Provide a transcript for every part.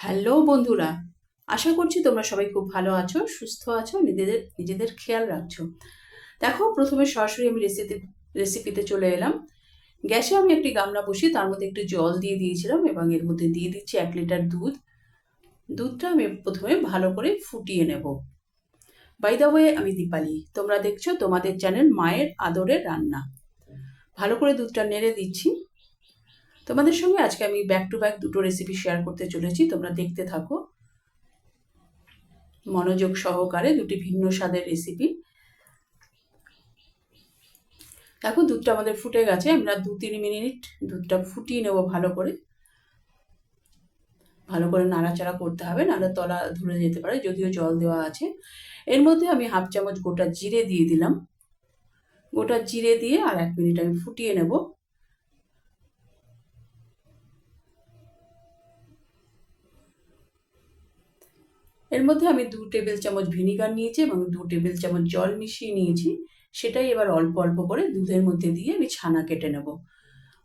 Hello বন্ধুরা, আশা করছি তোমরা সবাই খুব ভালো আছো, সুস্থ আছো, নিজেদের নিজেদের খেয়াল রাখছো। দেখো, প্রথমে সরাসরি আমি রেসিপি রেসিপিতে চলে এলাম। গ্যাসে আমি একটি গামলা বসিয়ে তার মধ্যে একটু জল দিয়ে দিয়েছিলাম এবং এর মধ্যে দিয়ে দিচ্ছি এক লিটার দুধ। দুধটা আমি প্রথমে ভালো করে ফুটিয়ে নেব। বাই ওয়ে আমি দীপালি। তোমরা দেখছ তোমাদের চ্যানেল মায়ের আদরের রান্না। ভালো করে দুধটা নেড়ে দিচ্ছি। তোমাদের সঙ্গে আজকে আমি ব্যাক টু ব্যাক দুটো রেসিপি শেয়ার করতে চলেছি, তোমরা দেখতে থাকো। মনোযোগ সহকারে দুটি ভিন্ন স্বাদের রেসিপি দেখো, দুধটা আমাদের ফুটে গেছে, আমরা দু তিন মিনিট দুধটা ফুটিয়ে নেব ভালো করে। ভালো করে নাড়াচাড়া করতে হবে, নাহলে তলা ধরে যেতে পারে, যদিও জল দেওয়া আছে। এর মধ্যে আমি হাফ চামচ গোটা জিরে দিয়ে দিলাম। গোটা জিরে দিয়ে আর এক মিনিট আমি ফুটিয়ে নেব। এর মধ্যে আমি দু টেবিল চামচ ভিনিগার নিয়েছি এবং দু টেবিল চামচ জল মিশিয়ে নিয়েছি। সেটাই এবার অল্প অল্প করে দুধের মধ্যে দিয়ে আমি ছানা কেটে নেব।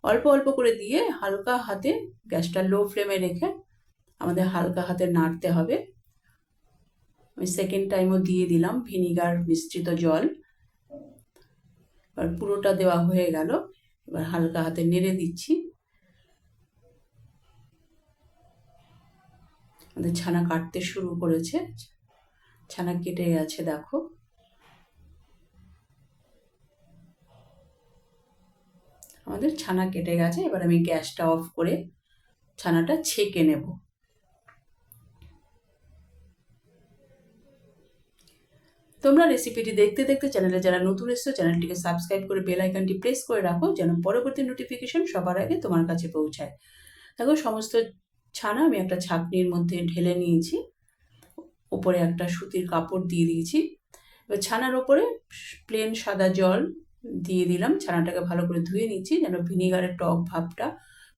অল্প অল্প করে দিয়ে হালকা হাতে গ্যাসটা লো ফ্লেমে রেখে আমাদের হালকা হাতে নাড়তে হবে। আমি সেকেন্ড টাইমও দিয়ে দিলাম ভিনিগার মিশ্রিত জল। এবার পুরোটা দেওয়া হয়ে গেল। এবার হালকা হাতে নেড়ে দিচ্ছি। আমাদের ছানা কাটতে শুরু করেছে। ছানা কেটে গেছে, দেখো। আমাদের ছানা কেটে গেছে, এবার আমি গ্যাসটা অফ করে ছানাটা ছেঁকে নেব। তোমরা রেসিপিটি দেখতে দেখতে চ্যানেলে যারা নতুন এসছো, চ্যানেলটিকে সাবস্ক্রাইব করে বেল আইকনটি প্রেস করে রাখো, যেন পরবর্তী নোটিফিকেশন সবার আগে তোমার কাছে পৌঁছায়। দেখো, সমস্ত ছানা আমি একটা ছাকনির মধ্যে ঢেলে নিয়েছি। ওপরে একটা সুতির কাপড় দিয়ে দিয়েছি। এবার ছানার ওপরে প্লেন সাদা জল দিয়ে দিলাম। ছানাটাকে ভালো করে ধুয়ে নিচ্ছি যেন ভিনিগারের টক ভাবটা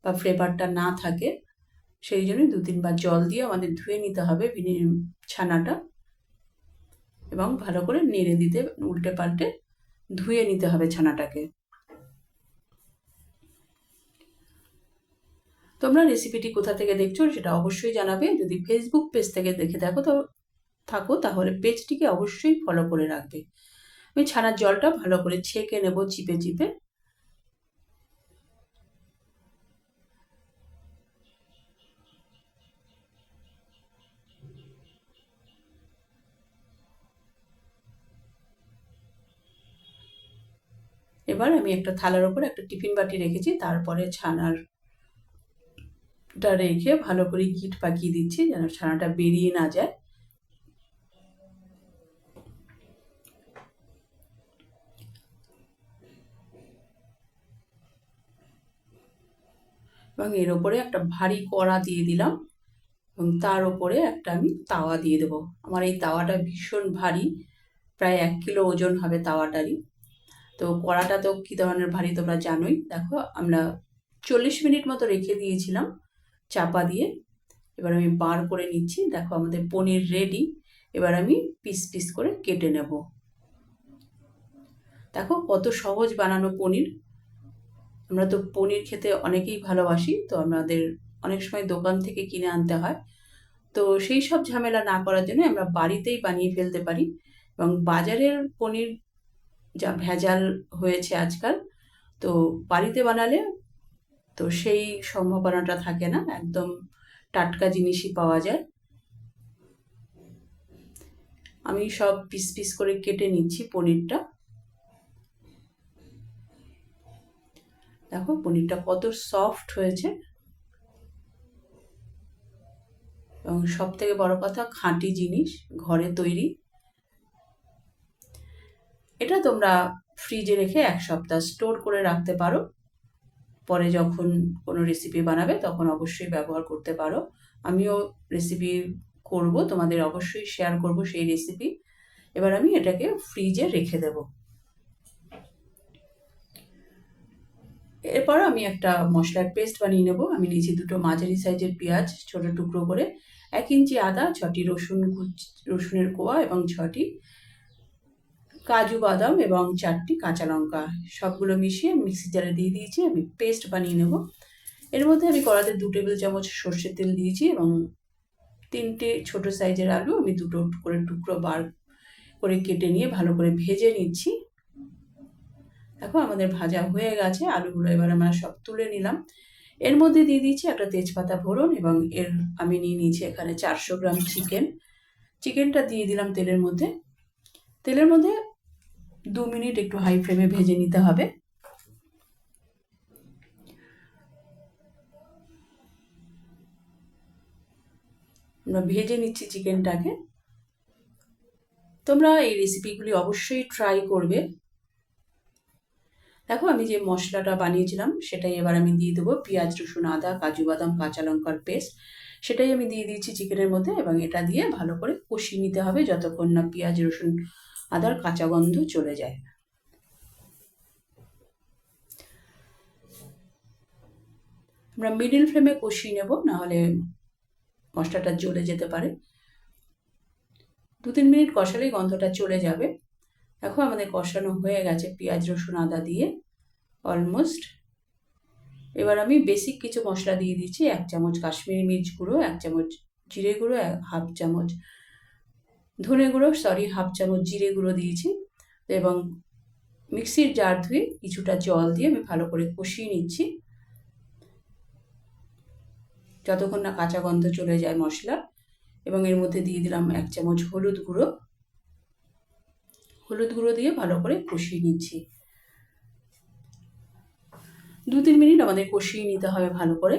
বা ফ্লেভারটা না থাকে। সেই জন্যই দু তিনবার জল দিয়ে আমাদের ধুয়ে নিতে হবে ভিনি ছানাটা এবং ভালো করে নেড়ে দিতে উল্টে পাল্টে ধুয়ে নিতে হবে ছানাটাকে। তোমরা রেসিপিটি কোথা থেকে দেখছ সেটা অবশ্যই জানাবে। যদি ফেসবুক পেজ থেকে দেখে দেখো তো থাকো, তাহলে পেজটিকে অবশ্যই ফলো করে রাখবে। আমি ছানার জলটা ভালো করে ছেঁকে নেব চিপে চিপে। এবার আমি একটা থালার ওপর একটা টিফিন বাটি রেখেছি, তারপরে ছানার টা রেখে ভালো করে গিট পাকিয়ে দিচ্ছি যেন ছানাটা বেরিয়ে না যায়। এবং এর ওপরে একটা ভারী কড়া দিয়ে দিলাম এবং তার ওপরে একটা আমি তাওয়া দিয়ে দেবো। আমার এই তাওয়াটা ভীষণ ভারী, প্রায় এক কিলো ওজন হবে তাওয়াটারই। তো কড়াটা তো কী ধরনের ভারী তোমরা জানোই। দেখো আমরা চল্লিশ মিনিট মতো রেখে দিয়েছিলাম। চাপা দিয়ে এবার আমি বার করে নিচ্ছি। দেখো আমাদের পনির রেডি এবার আমি পিস পিস করে কেটে নেব। দেখো কত সহজ বানানো পনির। আমরা তো পনির খেতে অনেকেই ভালোবাসি, তো আমাদের অনেক সময় দোকান থেকে কিনে আনতে হয়। তো সেই সব ঝামেলা না করার জন্য আমরা বাড়িতেই বানিয়ে ফেলতে পারি এবং বাজারের পনির যা ভেজাল হয়েছে আজকাল, তো বাড়িতে বানালে তো সেই সম্ভাবনাটা থাকে না, একদম টাটকা জিনিসই পাওয়া যায়। আমি সব পিস পিস করে কেটে নিচ্ছি পনিরটা। দেখো পনিরটা কত সফট হয়েছে। এবং সব থেকে বড় কথা, খাঁটি জিনিস, ঘরে তৈরি। এটা তোমরা ফ্রিজে রেখে এক সপ্তাহ স্টোর করে রাখতে পারো। পরে যখন কোনো রেসিপি বানাবে তখন অবশ্যই ব্যবহার করতে পারো। আমিও রেসিপি করব, তোমাদের অবশ্যই শেয়ার করব সেই রেসিপি এবার আমি এটাকে ফ্রিজে রেখে দেব। এরপর আমি একটা মশলার পেস্ট বানিয়ে নেব। আমি নিয়েছি দুটো মাঝারি সাইজের পেঁয়াজ, ছোট টুকরো করে। এক ইঞ্চি আদা, ছটি রসুন রসুনের কোয়া এবং ছটি কাজু বাদাম এবং চারটি কাঁচা লঙ্কা। সবগুলো মিশিয়ে মিক্সি জারে দিয়ে দিয়েছি, আমি পেস্ট বানিয়ে নেব। এর মধ্যে আমি কড়াতে দু টেবিল চামচ সর্ষের তেল দিয়েছি এবং তিনটে ছোট সাইজের আলু আমি দুটো করে টুকরো বার করে কেটে নিয়ে ভালো করে ভেজে নিচ্ছি। দেখো আমাদের ভাজা হয়ে গেছে, আলুগুলো এবার আমরা সব তুলে নিলাম। এর মধ্যে দিয়ে দিচ্ছি একটা তেজপাতা ফোড়ন এবং এর আমি নিয়ে নিয়েছি এখানে চারশো গ্রাম চিকেন চিকেনটা দিয়ে দিলাম তেলের মধ্যে। তেলের মধ্যে দু মিনিট একটু হাই ফ্লেমে ভেজে নিতে হবে। আমরা ভেজে নিচ্ছি চিকেনটাকে তোমরা এই রেসিপিগুলি অবশ্যই ট্রাই করবে। দেখো, আমি যে মশলাটা বানিয়েছিলাম, সেটাই এবার আমি দিয়ে দেবো। পেঁয়াজ, রসুন, আদা, কাজু, বাদাম, কাঁচা লঙ্কার পেস্ট সেটাই আমি দিয়ে দিয়েছি চিকেনের মধ্যে এবং এটা দিয়ে ভালো করে কষিয়ে নিতে হবে, যতক্ষণ না পেঁয়াজ, রসুন আদার কাঁচা গন্ধ চলে যায়। আমরা মিডিল ফ্লেমে কষিয়ে নেব, নাহলে মশলাটা জ্বলে যেতে পারে। দু তিন মিনিট কষালেই গন্ধটা চলে যাবে। দেখো আমাদের কষানো হয়ে গেছে পেঁয়াজ, রসুন, আদা দিয়ে অলমোস্ট এবার আমি বেসিক কিছু মশলা দিয়ে দিচ্ছি, এক চামচ কাশ্মীরি মির্চ গুঁড়ো, এক চামচ জিরে গুঁড়ো হাফ চামচ ধনে গুঁড়ো সরি হাফ চামচ জিরে গুঁড়ো দিয়েছি এবং মিক্সির জার ধুয়ে কিছুটা জল দিয়ে আমি ভালো করে কষিয়ে নিচ্ছি। যতক্ষণ না কাঁচা গন্ধ চলে যায় মশলা এবং এর মধ্যে দিয়ে দিলাম এক চামচ হলুদ গুঁড়ো। হলুদ গুঁড়ো দিয়ে ভালো করে কষিয়ে নিচ্ছি। দু তিন মিনিট আমাদের কষিয়ে নিতে হবে ভালো করে।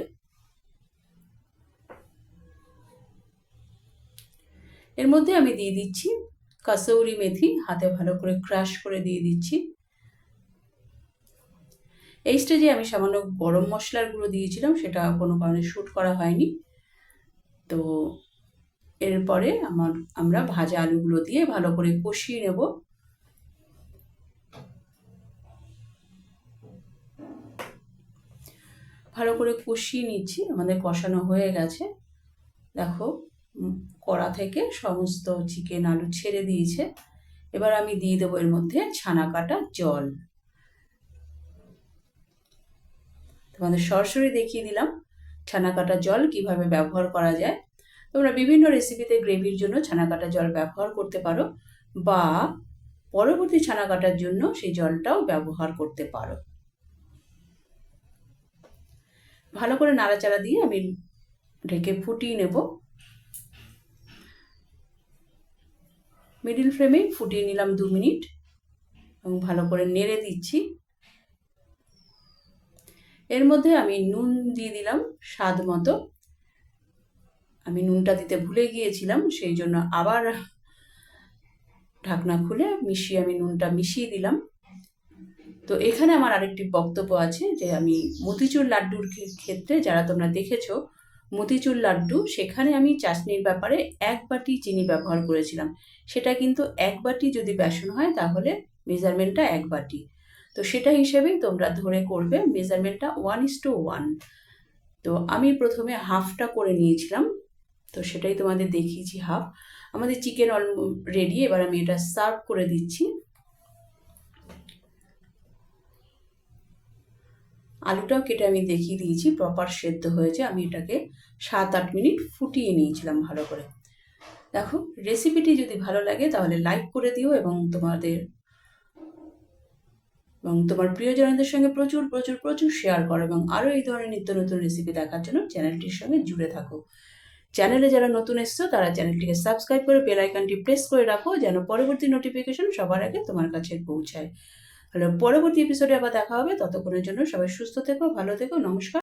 এর মধ্যে আমি দিয়ে দিচ্ছি কাসৌরি মেথি, হাতে ভালো করে ক্রাশ করে দিয়ে দিচ্ছি। এই স্টেজে আমি সামান্য গরম মশলার গুঁড়ো দিয়েছিলাম, সেটা কোনো কারণে শ্যুট করা হয়নি। তো এরপরে আমার, আমরা ভাজা আলুগুলো দিয়ে ভালো করে কষিয়ে নেব। ভালো করে কষিয়ে নিচ্ছি, আমাদের কষানো হয়ে গেছে। দেখো কড়া থেকে সমস্ত চিকেন আলু ছেড়ে দিয়েছে। এবার আমি দিয়ে দেবো এর মধ্যে ছানা কাটা জল। তোমাদের সরাসরি দেখিয়ে দিলাম ছানা কাটা জল কীভাবে ব্যবহার করা যায়। তোমরা বিভিন্ন রেসিপিতে গ্রেভির জন্য ছানা কাটা জল ব্যবহার করতে পারো বা পরবর্তী ছানা কাটার জন্য সেই জলটাও ব্যবহার করতে পারো। ভালো করে নাড়াচাড়া দিয়ে আমি ঢেকে ফুটিয়ে নেব। মিডিল ফ্লেমে ফুটিয়ে নিলাম দু মিনিট এবং ভালো করে নেড়ে দিচ্ছি। এর মধ্যে আমি নুন দিয়ে দিলাম স্বাদ মতো। আমি নুনটা দিতে ভুলে গিয়েছিলাম, সেই জন্য আবার ঢাকনা খুলে মিশিয়ে আমি নুনটা মিশিয়ে দিলাম। তো এখানে আমার আরেকটি বক্তব্য আছে যে আমি মতিচুর লাড্ডুর ক্ষেত্রে যারা তোমরা দেখেছ মতিচুর লাড্ডু, সেখানে আমি চাটনির ব্যাপারে এক বাটি চিনি ব্যবহার করেছিলাম। সেটা কিন্তু এক বাটি যদি বেসন হয়, তাহলে মেজারমেন্টটা এক বাটি। তো সেটা হিসেবেই তোমরা ধরে করবে মেজারমেন্টটা ওয়ান ইস টু ওয়ান তো আমি প্রথমে হাফটা করে নিয়েছিলাম। তো সেটাই তোমাদের দেখিয়েছি হাফ। আমাদের চিকেন অল রেডি এবার আমি এটা সার্ভ করে দিচ্ছি। আলুটাও কেটে আমি দেখিয়ে দিয়েছি প্রপার সেদ্ধ হয়েছে। আমি এটাকে সাত আট মিনিট ফুটিয়ে নিয়েছিলাম ভালো করে। দেখো রেসিপিটি যদি ভালো লাগে তাহলে লাইক করে দিও এবং তোমাদের এবং তোমার প্রিয়জনদের সঙ্গে প্রচুর প্রচুর প্রচুর শেয়ার করো এবং আরও এই ধরনের নিত্য নতুন রেসিপি দেখার জন্য চ্যানেলটির সঙ্গে জুড়ে থাকো। চ্যানেলে যারা নতুন এসছো, তারা চ্যানেলটিকে সাবস্ক্রাইব করে বেল আইকনটি প্রেস করে রাখো যেন পরবর্তী নোটিফিকেশন সবার আগে তোমার কাছে পৌঁছায়। তাহলে পরবর্তী এপিসোডে আবার দেখা হবে। ততক্ষণের জন্য সবাই সুস্থ থেকো ভালো থেকো নমস্কার।